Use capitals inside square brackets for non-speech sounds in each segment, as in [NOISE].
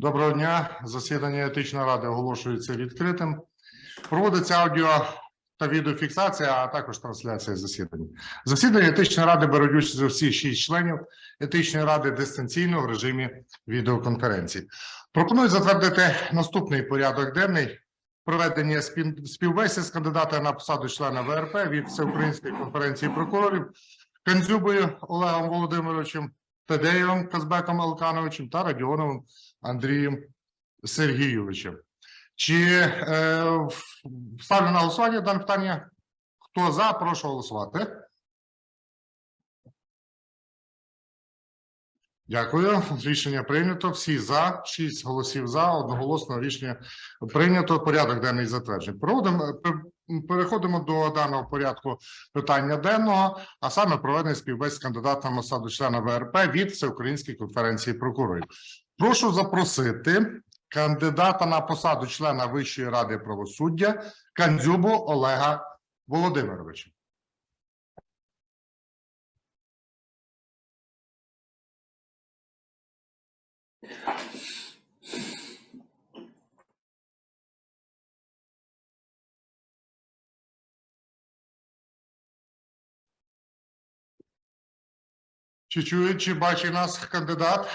Доброго дня. Засідання етичної ради оголошується відкритим. Проводиться аудіо та відеофіксація, а також трансляція засідання. Засідання етичної ради беруть участь усі шість членів етичної ради дистанційно в режимі відеоконференції. Пропоную затвердити наступний порядок денний. Проведення спів- співбесід з кандидата на посаду члена ВРП від Всеукраїнської конференції прокурорів Канзюбою Олегом Володимировичем, Тедеєвим Казбеком Алкановичем та Радіоновим Андрієм Сергійовичем. Чи е, ставлю на голосування дане питання? Хто за, прошу голосувати. Дякую. Рішення прийнято. Всі за, шість голосів за, одноголосно рішення прийнято. Порядок денний затверджений. Переходимо до даного порядку питання денного, а саме проведення співбесід з кандидатом на посаду члена ВРП від Всеукраїнської конференції прокурорів. Прошу запросити кандидата на посаду члена Вищої ради правосуддя Кандзюбу Олега Володимировича. Чи чує, чи бачить нас кандидат?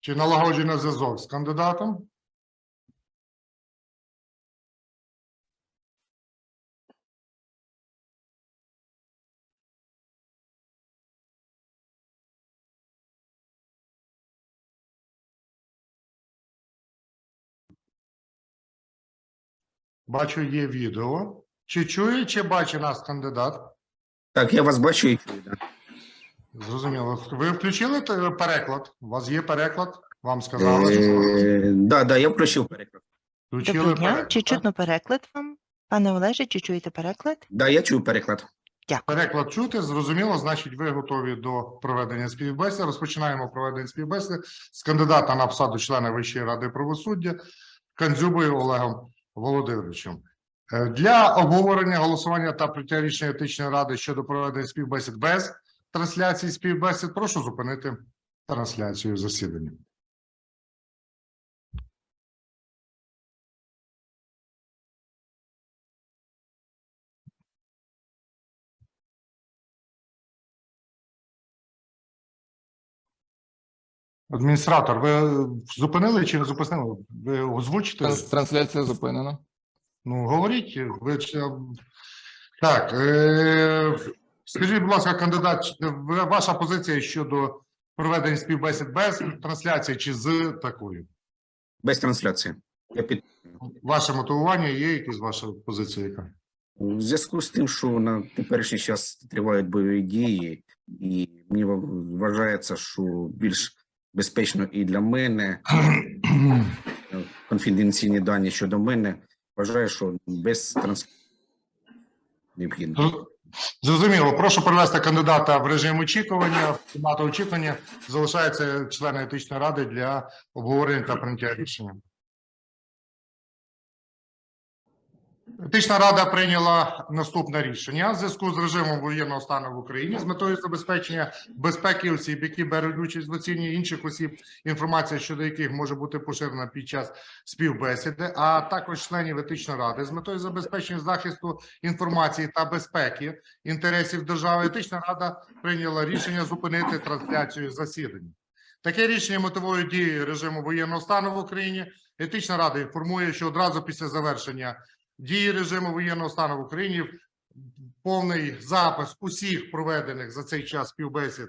Чи налагоджений зв'язок з кандидатом? Бачу, є відео. Чи чує, чи бачить нас кандидат? Так, я вас бачу і чую. Зрозуміло. Ви включили переклад? У вас є переклад? Вам сказали, що Е, да, да, я включив переклад. включили Доброго дня. Чи чутно переклад вам? Пане Олеже, чи чуєте переклад? Да, я чую переклад. Переклад чути, зрозуміло, значить, ви готові до проведення співбесід. Розпочинаємо проведення співбесід з кандидата на посаду члена Вищої ради правосуддя Кандзюбою Олегом Володимировичем. Е, Для обговорення голосування та прийняття рішення етичної ради щодо проведення співбесід без трансляції співбесід, прошу зупинити трансляцію засідання. Адміністратор, ви зупинили чи не зупинили? Ви озвучите? Трансляція зупинена. Ну, говоріть, ви так. Е, скажіть, будь ласка, кандидат, ваша позиція щодо проведення співбесід без трансляції чи з такою? Без трансляції. Я під... Ваше мотивування є якась ваша позиція? Яка? У зв'язку з тим, що на теперішній час тривають бойові дії, і мені вважається, що більш безпечно і для мене е, конфіденційні дані щодо мене. Вважаю, що без трансляції необхідно. Зр- Зрозуміло. Прошу перевести кандидата в режим очікування. В очікування залишаються члени етичної ради для обговорення та прийняття рішення. Етична рада прийняла наступне рішення в зв'язку з режимом воєнного стану в Україні з метою забезпечення безпеки осіб, які беруть участь в оцінюванні інших осіб, інформація щодо яких може бути поширена під час співбесіди, а також членів етичної ради з метою забезпечення захисту інформації та безпеки інтересів держави. Етична рада прийняла рішення зупинити трансляцію засідання. Таке рішення мотивує дії режиму воєнного стану в Україні. Етична рада інформує, що одразу після завершення дії режиму воєнного стану в Україні повний запис усіх проведених за цей час співбесід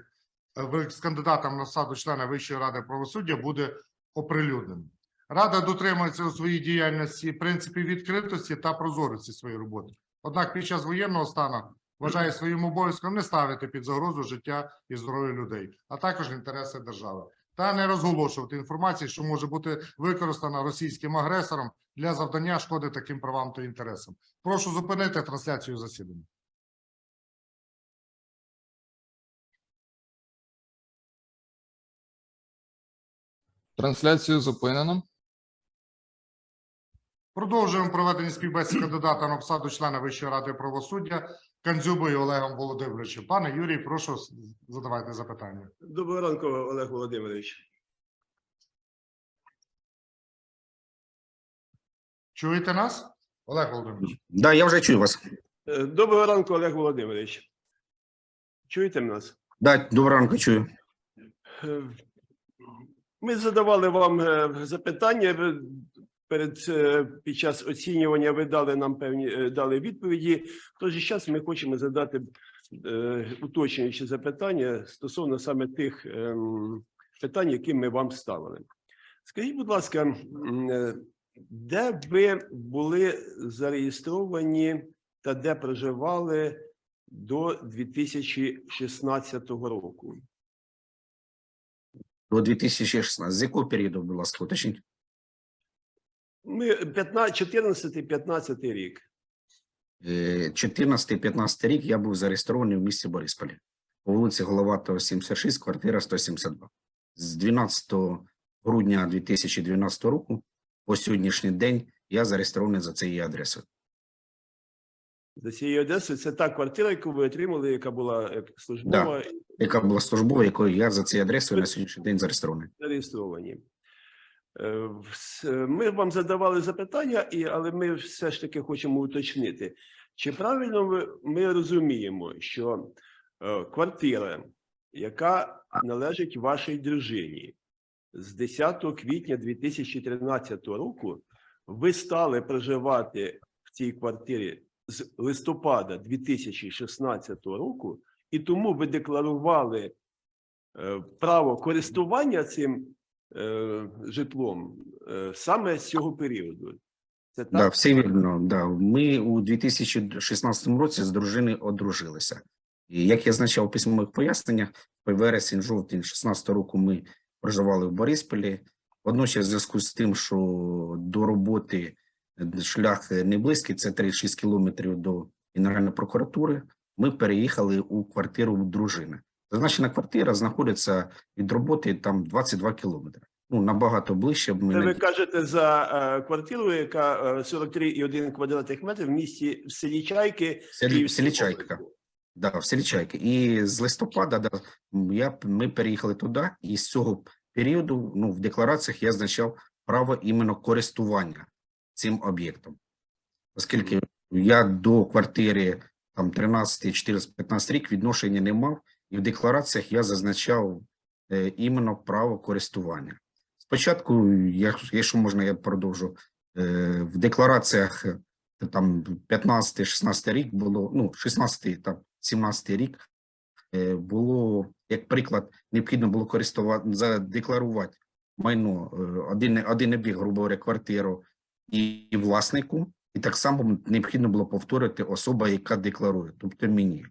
е, з кандидатом на посаду члена Вищої ради правосуддя буде оприлюднений. Рада дотримується у своїй діяльності принципів відкритості та прозорості своєї роботи. Однак під час воєнного стану вважає своїм обов'язком не ставити під загрозу життя і здоров'я людей, а також інтереси держави, та не розголошувати інформацію, що може бути використана російським агресором для завдання шкоди таким правам та інтересам. Прошу зупинити трансляцію засідання. Трансляцію зупинено. Продовжуємо проведення співбесід кандидата на посаду члена Вищої ради правосуддя Кандзюбою Олегом Володимировичем. Пане Юрій, прошу задавайте запитання. Доброго ранку, Олег Володимирович. Чуєте нас? Олег Володимирович. Да, я вже чую вас. Е, доброго ранку, Олег Володимирович. Чуєте нас? Да, доброго ранку, чую. Е, ми задавали вам е, запитання перед е, під час оцінювання. Ви дали нам певні е, дали відповіді. В той же час ми хочемо задати е, уточнюючі запитання стосовно саме тих ем, питань, які ми вам ставили. Скажіть, будь ласка, де ви були зареєстровані та де проживали до 2016 року? До 2016. З якого періоду, будь ласка, уточніть? Ми 14-15 рік. Е, 14-15 рік я був зареєстрований в місті Борисполі по вулиці Головатого, 76, квартира 172. З 12 грудня 2012 року по сьогоднішній день я зареєстрований за цією адресою. За цією адресою це та квартира, яку ви отримали, яка була е, службова Яка була службова, якою я за цією адресою на сьогоднішній день зареєстрований. зареєстровані. Е, Ми вам задавали запитання, але ми все ж таки хочемо уточнити. Чи правильно ми, розуміємо, що е, квартира, яка належить вашій дружині, з 10 квітня 2013 року ви стали проживати в цій квартирі з листопада 2016 року, і тому ви декларували е, право користування цим житлом е, саме з цього періоду. Це так? Да, все вірно. Да. Ми у 2016 році з дружиною одружилися. І як я зазначав у письмових поясненнях, вересень, жовтень 2016 року ми проживали в Борисполі. Водночас, в зв'язку з тим, що до роботи шлях не близький, це 36 кілометрів до Генеральної прокуратури. Ми переїхали у квартиру дружини. Зазначена квартира знаходиться від роботи там 22 кілометри. Ну набагато ближче. Ми Це ви кажете за е, квартиру, яка е, 43,1 квадратних метрів в місті в селі Чайки. селі, в селі Чайка. Да, в селі Чайки. І з листопада да, я, ми переїхали туди, і з цього періоду ну, в деклараціях я означав право іменно користування цим об'єктом. Оскільки я до квартири там 13, 14, 15 рік відношення не мав, і в деклараціях я зазначав е, іменно право користування. Спочатку, якщо можна, я продовжу. Е, в деклараціях е, там 15-16 рік було, ну, 16 там 17 рік було, як приклад, необхідно було користувати, задекларувати майно, один, один об'єкт, грубо говоря, квартиру і власнику, і так само необхідно було повторити особа, яка декларує, тобто мені.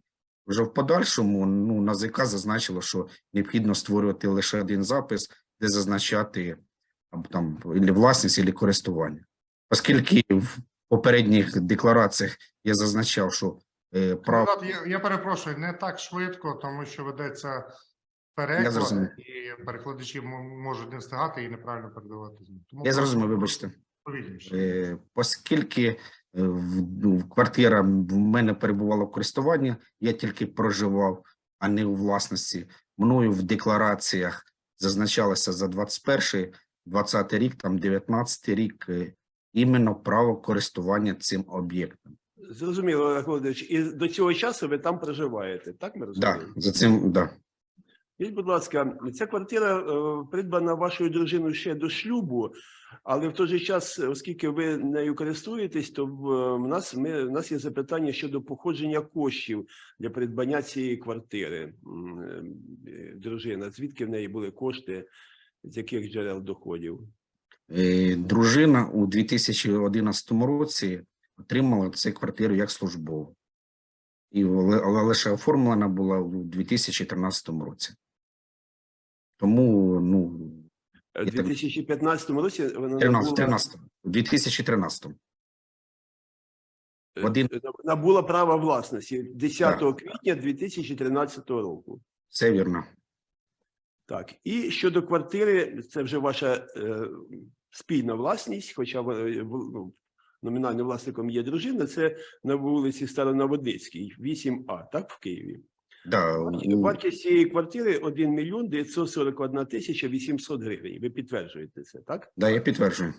Вже в подальшому ну, НАЗК зазначило, що необхідно створювати лише один запис, де зазначати там або власність, або користування. Оскільки в попередніх деклараціях я зазначав, що е, право Я, я перепрошую, не так швидко, тому що ведеться переклад, і перекладачі можуть не встигати і неправильно передавати. Тому я зрозумів, вибачте. повільніше. Е, Оскільки ну, квартира в мене перебувала в користуванні, я тільки проживав, а не у власності. Мною в деклараціях зазначалося за 21 20 рік, там 19 рік, е, іменно право користування цим об'єктом. Зрозуміло, Олег Володимирович, і до цього часу ви там проживаєте, так ми Да, за цим, да. Скажіть, будь ласка, ця квартира е, придбана вашою дружиною ще до шлюбу, але в той же час, оскільки ви нею користуєтесь, то в, е, нас ми в нас є запитання щодо походження коштів для придбання цієї квартири. Е, Дружина, звідки в неї були кошти, з яких джерел доходів? Е, Дружина у 2011 році отримала цю квартиру як службову. І але, лише оформлена була у 2013 році. Тому, ну, Е, У 2015 році вона 13, набула, 13, 2013. е, в один- набула права власності 10 квітня 2013 року. Це вірно. Так, і щодо квартири, це вже ваша е, спільна власність, хоча ви, в- ну, номінальним власником є дружина, це на вулиці Староноводицькій, 8А, так, в Києві. Да, Вартість- цієї квартири 1 мільйон 941 тисяча 800 гривень. Ви підтверджуєте це, так? да, я підтверджую.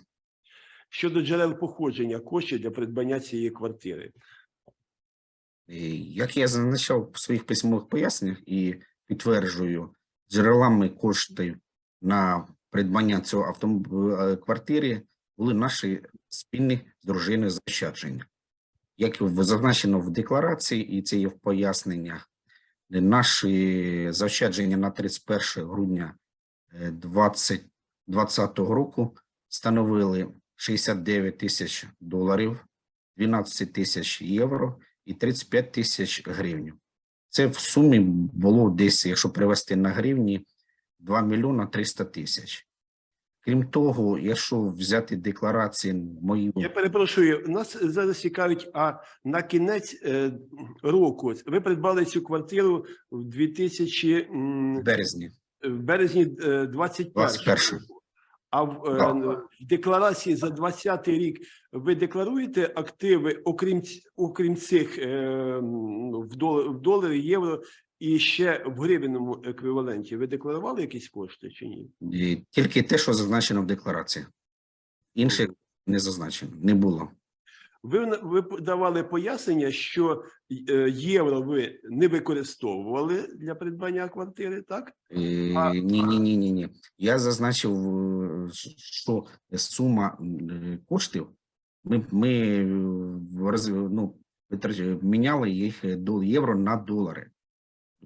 щодо джерел походження коштів для придбання цієї квартири. І, Як я зазначав в своїх письмових поясненнях і підтверджую, джерелами коштів на придбання цього автомобіля квартири були наші спільні з дружиною заощадження. Як зазначено в декларації, і це є в поясненнях, наші заощадження на 31 грудня 2020 року становили 69 тисяч доларів, 12 тисяч євро і 35 тисяч гривень. Це в сумі було десь, якщо привести на гривні, 2 мільйона 300 тисяч. Крім того, якщо взяти декларації мої Я перепрошую, нас зараз цікавить, а на кінець е, року ви придбали цю квартиру в 2000, м, в березні, в березні е, 21 21. А в, е, Да. в декларації за 20 рік ви декларуєте активи, окрім окрім цих в доларі, євро і ще в гривенному еквіваленті. Ви декларували якісь кошти чи ні? І тільки те, що зазначено в декларації. Інших не зазначено, не було. Ви, ви давали пояснення, що е, євро ви не використовували для придбання квартири, так? Е, А- Ні, ні, ні, ні, ні. Я зазначив, е, що сума е, коштів ми, ми е, ну, міняли їх до євро на долари.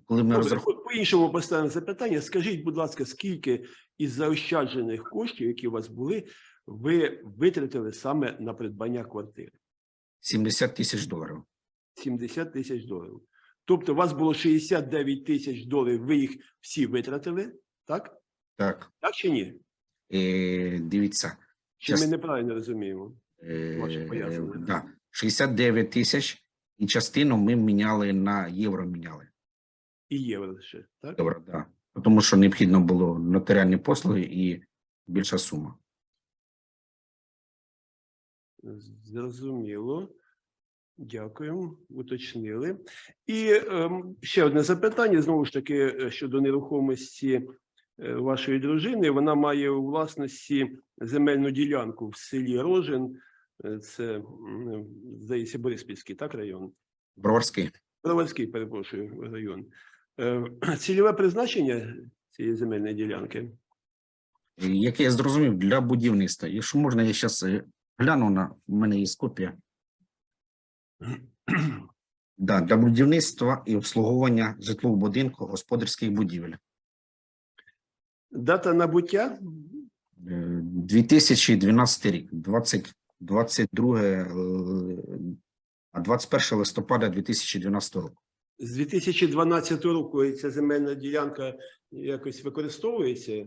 Коли ми Добре, розраховували. по- по-іншому поставимо запитання. Скажіть, будь ласка, скільки із заощаджених коштів, які у вас були, ви витратили саме на придбання квартири? 70 тисяч доларів. 70 тисяч доларів. Тобто, у вас було 69 тисяч доларів, ви їх всі витратили, так? Так, Так чи ні? е, дивіться. Чи ми неправильно розуміємо? Е, Ваше пояснення. да, 69 тисяч, і частину ми міняли на євро міняли. І євро ще, так? Добре, да. Тому що необхідно було нотаріальні послуги і більша сума. Зрозуміло. Дякую, уточнили. І ем, ще одне запитання знову ж таки е, щодо нерухомості е, вашої дружини. Вона має у власності земельну ділянку в селі Рожин. Е, Це здається Бориспільський, так район. Броварський. Броварський, перепрошую, район. Е, [CLEARS THROAT] Цільове призначення цієї земельної ділянки. Як я зрозумів, для будівництва. Якщо можна, я зараз гляну на в мене є копія. [CLEARS THROAT] Да, для будівництва і обслуговування житлового будинку, господарських будівель. Дата набуття Е, 2012 рік, 20, 22, е, а 21 листопада 2012 року. З 2012 року ця земельна ділянка якось використовується.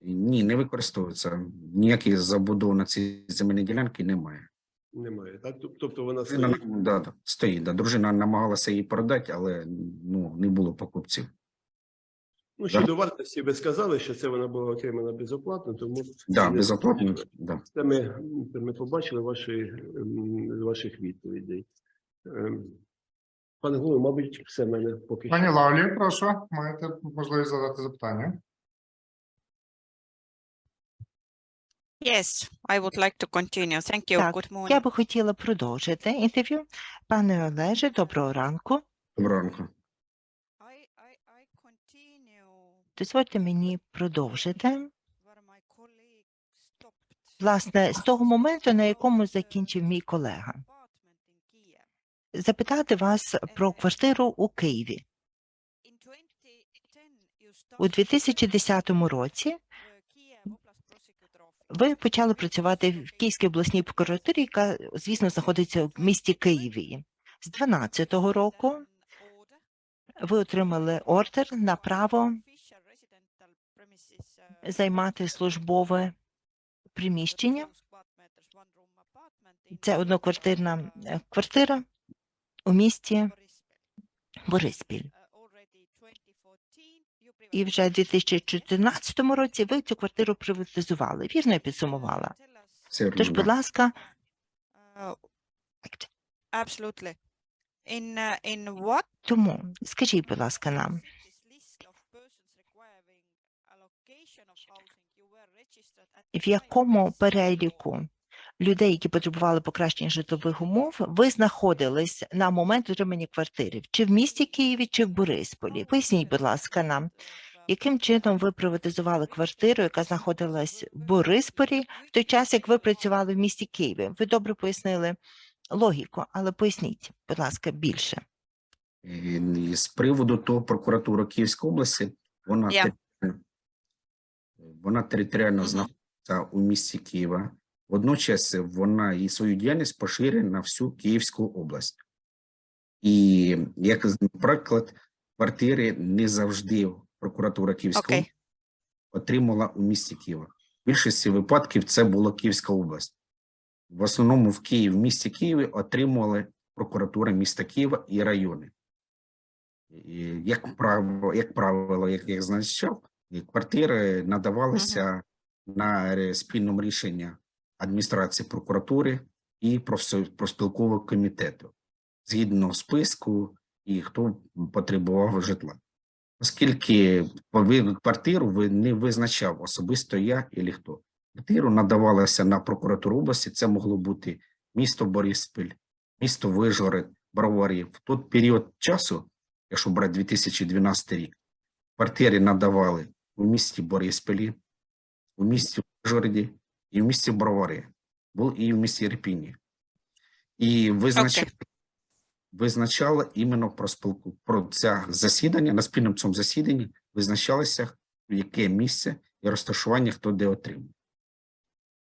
Ні, не використовується. Ніяких забудов на цій земельній ділянці немає. Немає, так? Тобто вона стоїть. да, да, стоїть. Да. Дружина намагалася її продати, але ну, не було покупців. Ну, щодо вартості, ви сказали, що це вона була отримана безоплатно, тому Да, Не- безоплатно. Да. це ми, це ми побачили ваші, ем, ваших відповідей. Пане голово, мабуть, все в мене поки. Пані Лавлі, прошу, маєте можливість задати запитання. Yes, I would like to continue. Thank you. Так, Good morning. Я би хотіла продовжити інтерв'ю. Пане Олеже, доброго ранку. Доброго ранку. I, I, I continue Дозвольте мені продовжити. where my colleague stopped. Власне, з того моменту, на якому закінчив мій колега. Запитати вас про квартиру у Києві. In 2010 you У 2010 році ви почали працювати в Київській обласній прокуратурі, яка, звісно, знаходиться в місті Києві. З 2012 року ви отримали ордер на право займати службове приміщення. 32 square meters, one room apartment in Це одноквартирна е, квартира у місті Бориспіль. Already 2014 you І вже в 2014 році ви цю квартиру приватизували. Вірно я підсумувала. Тож, будь ласка, Absolutely. In in what тому скажіть, будь ласка, нам, в якому переліку людей, які потребували покращення житлових умов, ви знаходились на момент отримання квартири чи в місті Києві, чи в Борисполі? Поясніть, будь ласка, нам, яким чином ви приватизували квартиру, яка знаходилась в Борисполі, в той час, як ви працювали в місті Києві? Ви добре пояснили логіку, але поясніть, будь ласка, більше. І з приводу того, прокуратура Київської області, вона, територіально- вона територіально знаходиться у місті Києва. Водночас вона і свою діяльність поширює на всю Київську область. І як приклад, квартири не завжди прокуратура Київської Окей. отримала у місті Києва. В більшості випадків це була Київська область. В основному в Києві, в місті Києві отримували прокуратура міста Києва і райони. І, Як правило, як правило, як я зазначав, квартири надавалися на спільному рішенні адміністрації прокуратури і профспілкового комітету згідно списку і хто потребував житла. Оскільки квартиру не визначав особисто я і хто. Квартиру надавалося на прокуратуру області. Це могло бути місто Бориспіль, місто Вижгород, Бровари. В той період часу, якщо брати 2012 рік, квартири надавали у місті Бориспілі, у місті Вижгороді і в місті Бровари, був і в місті Ірпіні. І визначали, визначала іменно про спілку про це засідання на спільному цьому засіданні визначалося, яке місце і розташування хто де отримав.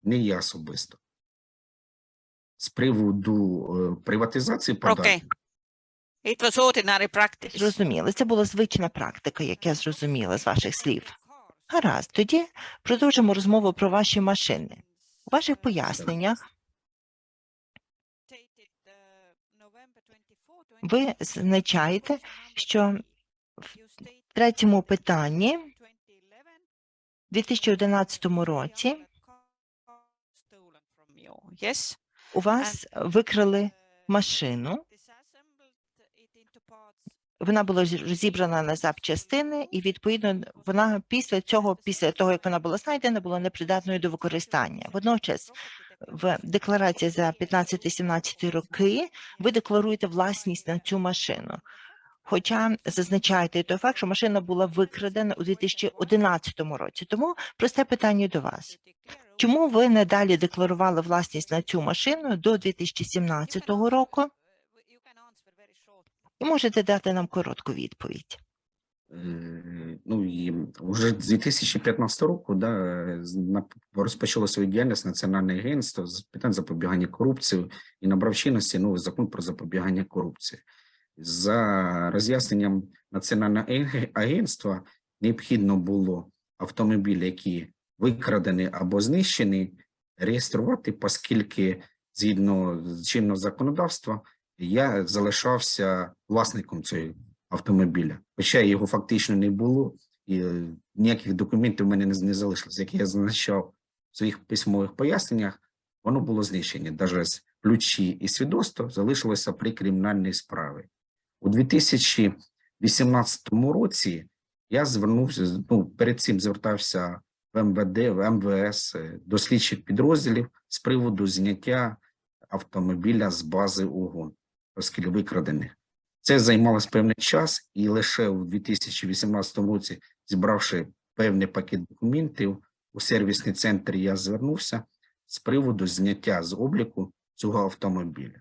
Не я особисто. З приводу е, приватизації Окей. податків, It was ordinary practice. Зрозуміло, це була звична практика, як я зрозуміла з ваших слів. Гаразд, тоді продовжимо розмову про ваші машини. У ваших поясненнях ви зазначаєте, що в третьому питанні в 2011 році у вас викрали машину. Вона була зі- розібрана на запчастини, і відповідно вона після цього, після того як вона була знайдена, була непридатною до використання. Водночас, в декларації за 15-17 роки ви декларуєте власність на цю машину. Хоча зазначаєте той факт, що машина була викрадена у 2011 році. Тому просте питання до вас: чому ви не далі декларували власність на цю машину до 2017 року? І можете дати нам коротку відповідь. Ну і вже з 2015 року да, розпочало свою діяльність Національне агентство з питань запобігання корупції і набрав чинності новий закон про запобігання корупції. За роз'ясненням Національного агентства необхідно було автомобілі, які викрадені або знищені, реєструвати, оскільки згідно чинного законодавства я залишався власником цієї автомобіля, хоча його фактично не було, і е, ніяких документів в мене не, залишилось. Як я зазначав в своїх письмових поясненнях, воно було знищене. Навіть ключі і свідоцтво залишилося при кримінальній справі. У 2018 році я звернувся, ну, перед цим звертався в МВД, в МВС е, до слідчих підрозділів з приводу зняття автомобіля з бази ОГОН, оскільки викрадених. Це займалось певний час, і лише у 2018 році, зібравши певний пакет документів, у сервісний центр я звернувся з приводу зняття з обліку цього автомобіля.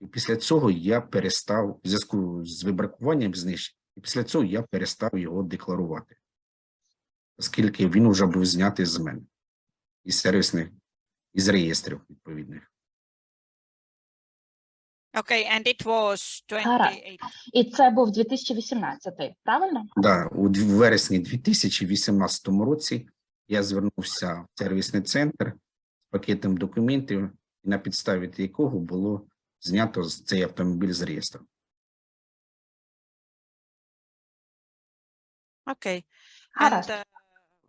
І після цього я перестав в зв'язку з вибракуванням знищень, і після цього я перестав його декларувати, оскільки він вже був знятий з мене із сервісних, із реєстрів відповідних. Okay, and it was Гаразд. 28. І це був 2018, правильно? Да, у дв- вересні 2018 році я звернувся в сервісний центр з пакетом документів, на підставі якого було знято з- цей автомобіль з реєстру. Okay. And Гаразд. uh,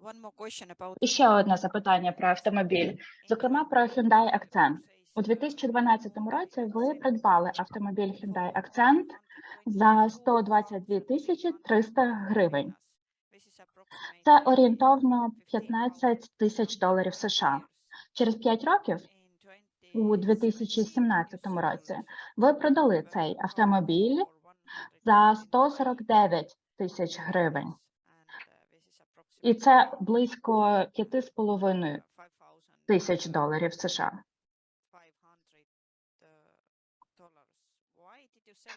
one more question about І ще одне запитання про автомобіль, зокрема про Hyundai Accent. У 2012 році ви придбали автомобіль Hyundai Accent за 122 тисячі 300 гривень. Це орієнтовно 15 тисяч доларів США. Через 5 років у 2017 році. Ви продали цей автомобіль за 149 тисяч гривень. І це близько 5,5 тисяч доларів США.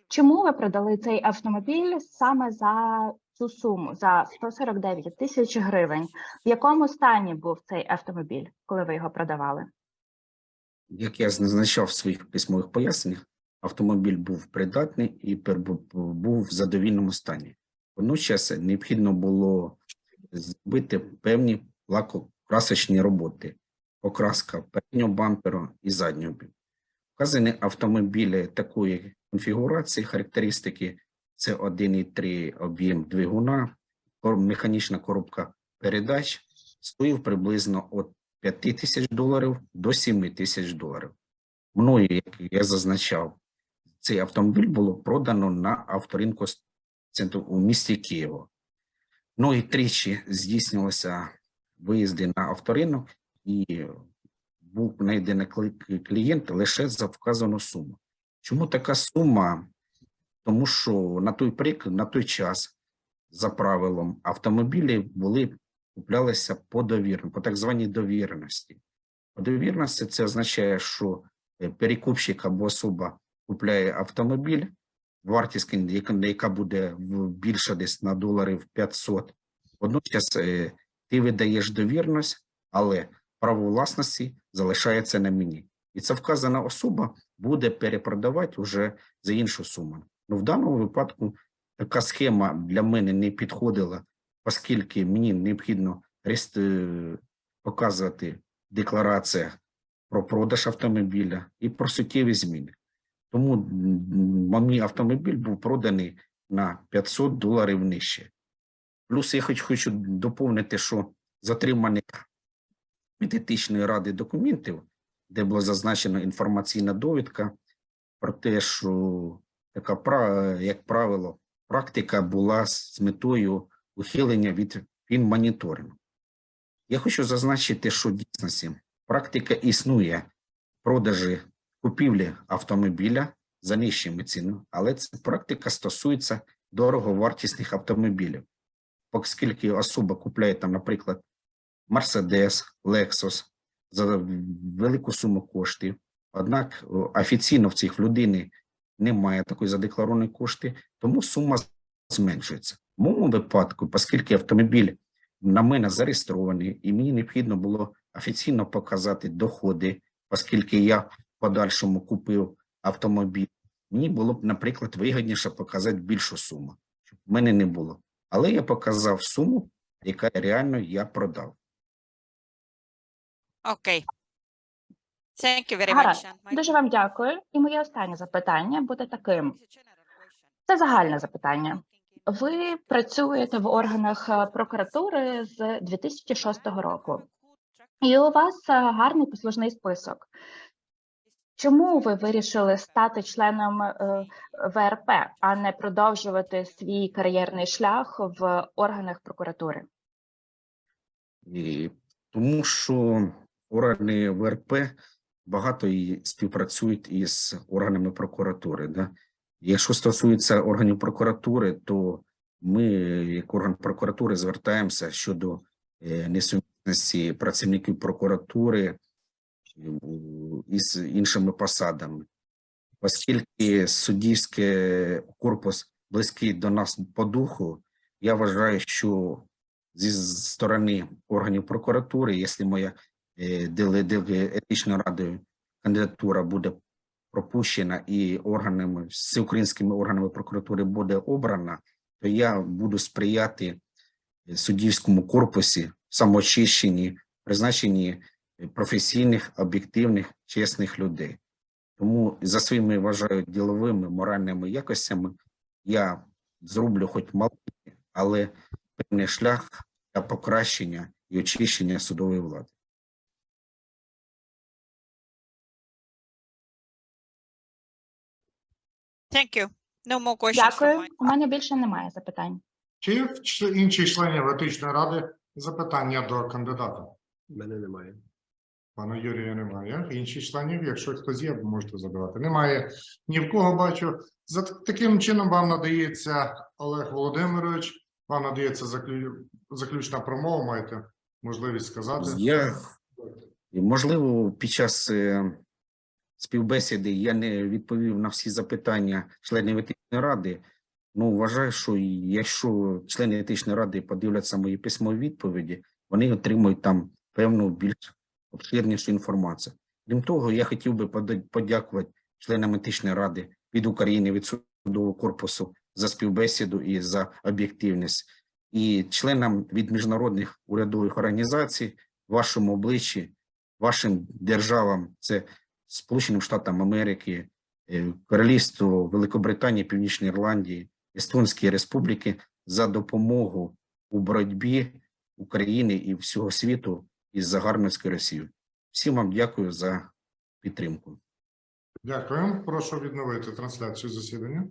Чому ви продали цей автомобіль саме за цю суму, за 149 тисяч гривень? В якому стані був цей автомобіль, коли ви його продавали? Як я зазначав в своїх письмових поясненнях, автомобіль був придатний і був в задовільному стані. Водночас необхідно було зробити певні лакокрасочні роботи, покраска переднього бамперу і заднього. Вказані автомобілі такої конфігурації, характеристики це 1,3 об'єм двигуна, механічна коробка передач, стоїв приблизно від 5 тисяч доларів до 7 тисяч доларів. Мною, як я зазначав, цей автомобіль було продано на авторинку у місті Києво. Ну і тричі здійснювалися виїзди на авторинок, і був знайдений клієнт лише за вказану суму. Чому така сума? Тому що на той прик, на той час, за правилом, автомобілі були куплялися по довірно, по так званій довіреності. По довірності це означає, що е, перекупщик або особа купляє автомобіль, вартість яка, буде більше десь на доларів 500. Водночас е, ти видаєш довірність, але право власності залишається на мені. І ця вказана особа буде перепродавати вже за іншу суму. Ну, в даному випадку така схема для мене не підходила, оскільки мені необхідно е, показувати в деклараціях про продаж автомобіля і про суттєві зміни. Тому мій автомобіль був проданий на 500 доларів нижче. Плюс я хоч хочу доповнити, що з отриманих від етичної ради документів, де була зазначена інформаційна довідка про те, що така як правило, практика була з метою ухилення від фінмоніторингу. Я хочу зазначити, що в дійсності практика існує продажі купівлі автомобіля за нижчими цінами, але ця практика стосується дороговартісних автомобілів. Оскільки особа купляє там, наприклад, Mercedes, Lexus за велику суму коштів, однак офіційно в цих людини немає такої задекларованої кошти, тому сума зменшується. В моєму випадку, оскільки автомобіль на мене зареєстрований, і мені необхідно було офіційно показати доходи, оскільки я в подальшому купив автомобіль, мені було б, наприклад, вигідніше показати більшу суму, щоб в мене не було. Але я показав суму, яка реально я продав. Okay. Thank you very Гаразд. much. And my- Дуже вам дякую. І моє останнє запитання буде таким: це загальне запитання. Ви працюєте в органах е, прокуратури з 2006 року, і у вас е, гарний послужний список. Чому ви вирішили стати членом е, ВРП, а не продовжувати свій кар'єрний шлях в органах прокуратури? І тому що органи ВРП багато і співпрацюють із органами прокуратури. Да? Якщо стосується органів прокуратури, то ми, як орган прокуратури, звертаємося щодо е, несумісності працівників прокуратури е, із іншими посадами, оскільки суддівський корпус близький до нас по духу, я вважаю, що зі сторони органів прокуратури, якщо моя етичною радою кандидатура буде пропущена і органами всеукраїнськими органами прокуратури буде обрана, то я буду сприяти е, суддівському корпусі самоочищенні, призначенні е, професійних, об'єктивних, чесних людей. Тому за своїми вважаю діловими моральними якостями я зроблю хоч маленький, але певний шлях для покращення і очищення судової влади. Thank you. No more questions from Дякую. my- У мене більше немає запитань. Чи є в ч- інших членів етичної ради запитання до кандидата? Мене немає. Пана Юрія немає. Інших членів, якщо хтось є, можете задавати. Немає ні в кого бачу. За т- таким чином вам надається Олег Володимирович. Вам надається заклю... заключна промова. Маєте можливість сказати. Я І, Можливо, під час е, співбесіди я не відповів на всі запитання членів етичної ради. Ну, вважаю, що якщо члени етичної ради подивляться мої письмові відповіді, вони отримують там певну більш обширнішу інформацію. Крім того, я хотів би подякувати членам етичної ради від України, від судового корпусу за співбесіду і за об'єктивність, і членам від міжнародних урядових організацій, вашому обличчі, вашим державам, це Сполученим Штатам Америки, е, Королівство Великобританії, Північної Ірландії, Естонської Республіки за допомогу у боротьбі України і всього світу із загарбницькою Росією. Всім вам дякую за підтримку. Дякую. Прошу відновити трансляцію засідання.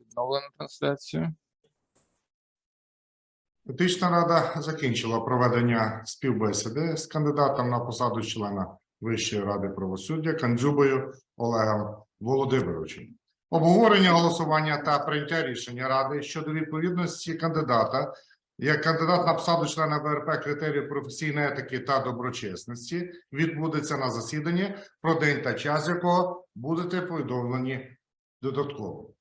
Відновлено трансляцію. Етична рада закінчила проведення співбесіди з кандидатом на посаду члена Вищої ради правосуддя Кандзюбою Олегом Володимировичем. Обговорення голосування та прийняття рішення ради щодо відповідності кандидата як кандидат на посаду члена ВРП критерію професійної етики та доброчесності відбудеться на засіданні, про день та час якого будете повідомлені додатково.